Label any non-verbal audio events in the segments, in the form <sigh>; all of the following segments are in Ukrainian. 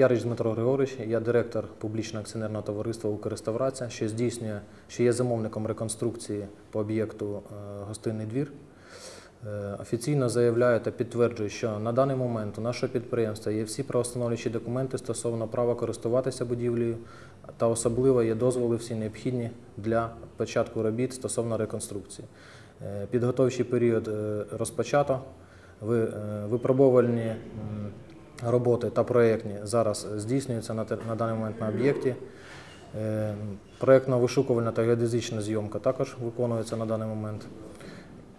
Ярич Дмитро Григорович, я директор публічного акціонерного товариства «Укрреставрація», що здійснює, що є замовником реконструкції по об'єкту е, гостинний двір. Е, Офіційно заявляю та підтверджую, що на даний момент у нашого підприємства є всі правостановлюючі документи стосовно права користуватися будівлею, та особливо є дозволи всі необхідні для початку робіт стосовно реконструкції. Е, Підготовчий період розпочато. Ви- Випробовувальні м, роботи та проєктні зараз здійснюються на, даний момент на об'єкті. Е, Проєктно-вишукувальна та геодезична зйомка також виконується на даний момент.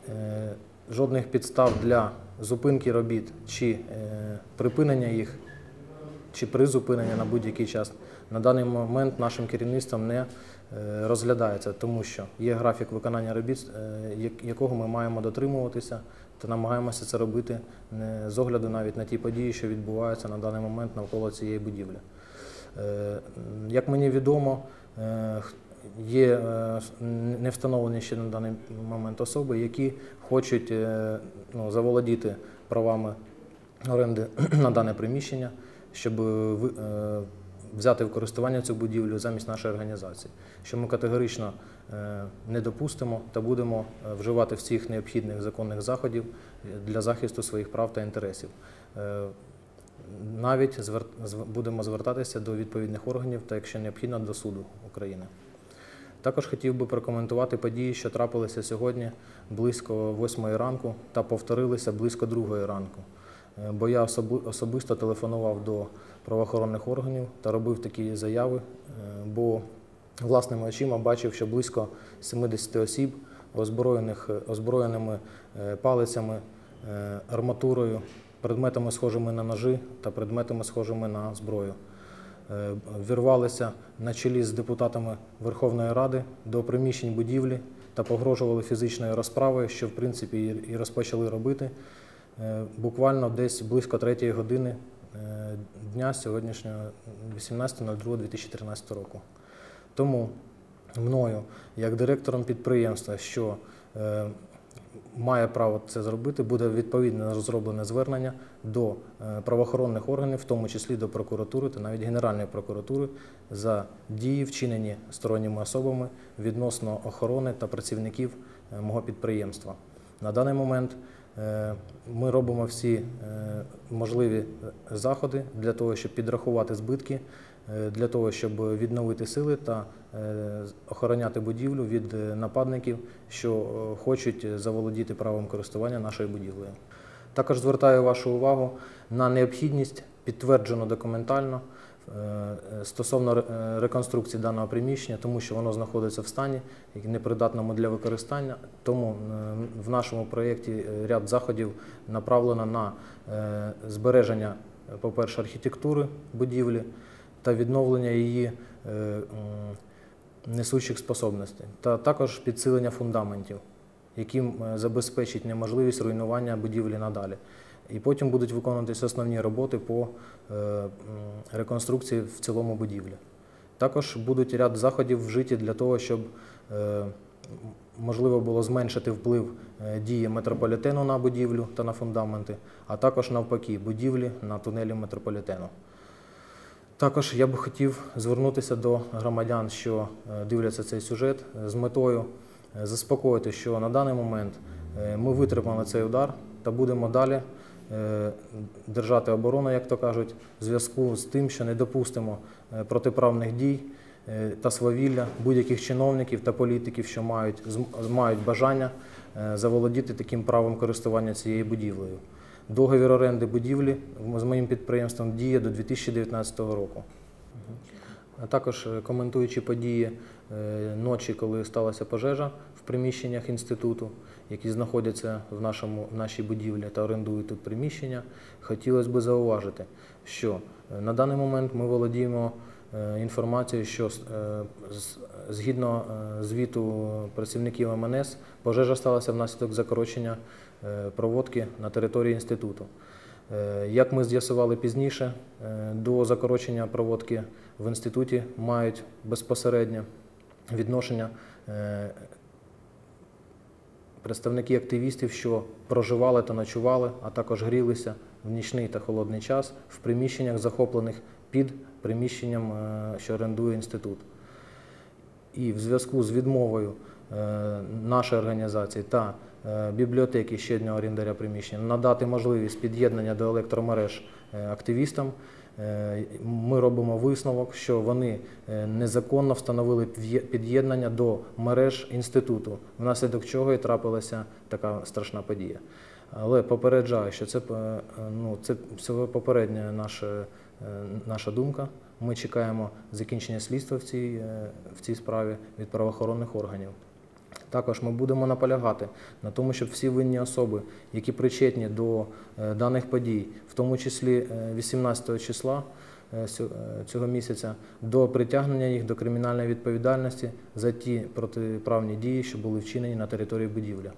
Е, Жодних підстав для зупинки робіт чи е, припинення їх, чи призупинення на будь-який час на даний момент нашим керівництвом не розглядається, тому що є графік виконання робіт, якого ми маємо дотримуватися, та намагаємося це робити не з огляду навіть на ті події, що відбуваються на даний момент навколо цієї будівлі. Е, Як мені відомо, е, є е, не встановлені ще на даний момент особи, які хочуть ну, заволодіти правами оренди <clears throat> на дане приміщення, щоб взяти в користування цю будівлю замість нашої організації, що ми категорично е, не допустимо та будемо е, вживати всіх необхідних законних заходів для захисту своїх прав та інтересів. Е, Навіть будемо звертатися до відповідних органів та, якщо необхідно, до суду України. Також хотів би прокоментувати події, що трапилися сьогодні близько 8 ранку та повторилися близько 2 ранку. Е, Бо я особисто телефонував до правоохоронних органів та робив такі заяви, е, бо власними очима бачив, що близько 70 осіб, озброєних озброєними е, палицями, арматурою, предметами схожими на ножи та предметами схожими на зброю вірвалися на чолі з депутатами Верховної Ради до приміщень будівлі та погрожували фізичною розправою, що в принципі і- розпочали робити буквально десь близько третьої години е, дня сьогоднішнього 18.02.2013 року. Тому мною, як директором підприємства, що е, має право це зробити, буде відповідно розроблене звернення до е, правоохоронних органів, в тому числі до прокуратури та навіть Генеральної прокуратури за дії, вчинені сторонніми особами відносно охорони та працівників е, мого підприємства. На даний момент е, ми робимо всі е, можливі заходи для того, щоб підрахувати збитки, е, для того, щоб відновити сили та е, охороняти будівлю від е, нападників, що е, хочуть заволодіти правом користування нашою будівлею. Також звертаю вашу увагу на необхідність підтверджено документально е, стосовно е, реконструкції даного приміщення, тому що воно знаходиться в стані непридатному для використання. Тому е, в нашому проєкті е, ряд заходів направлено на е, збереження, е, по-перше, архітектури будівлі та відновлення її е, несучих способностей, та також підсилення фундаментів, яким е, забезпечить неможливість руйнування будівлі надалі. І потім будуть виконуватися основні роботи по е, реконструкції в цілому будівлі. Також будуть ряд заходів вжиті для того, щоб е, можливо було зменшити вплив е, дії метрополітену на будівлю та на фундаменти, а також навпаки будівлі на тунелі метрополітену. Також я би хотів звернутися до громадян, що дивляться цей сюжет, з метою заспокоїти, що на даний момент ми витримали цей удар та будемо далі держати оборону, як то кажуть, в зв'язку з тим, що не допустимо е, протиправних дій е, та свавілля будь-яких чиновників та політиків, що мають, мають бажання е, заволодіти таким правом користування цією будівлею. Договір оренди будівлі з моїм підприємством діє до 2019 року. А також е, коментуючи події е, ночі, коли сталася пожежа в приміщеннях інституту, які знаходяться в, нашому, в нашій будівлі та орендують тут приміщення, хотілося б зауважити, що е, на даний момент ми володіємо інформацією, що згідно звіту працівників МНС, пожежа сталася внаслідок закорочення проводки на території інституту. Е, Як ми з'ясували пізніше, е, до закорочення проводки в інституті мають безпосереднє відношення е, представники активістів, що проживали та ночували, а також грілися в нічний та холодний час в приміщеннях, захоплених під приміщенням, що орендує інститут. І в зв'язку з відмовою е, нашої організації та е, бібліотеки ще одного орендаря приміщення надати можливість під'єднання до електромереж е, активістам, ми робимо висновок, що вони незаконно встановили під'єднання до мереж інституту, внаслідок чого і трапилася така страшна подія. Але попереджаю, що це, ну, це, попередня наша, наша думка. Ми чекаємо закінчення слідства в цій, е, в цій справі від правоохоронних органів. Також ми будемо наполягати на тому, щоб всі винні особи, які причетні до е, даних подій, в тому числі е, 18 числа е, е, цього місяця, до притягнення їх до кримінальної відповідальності за ті протиправні дії, що були вчинені на території будівлі.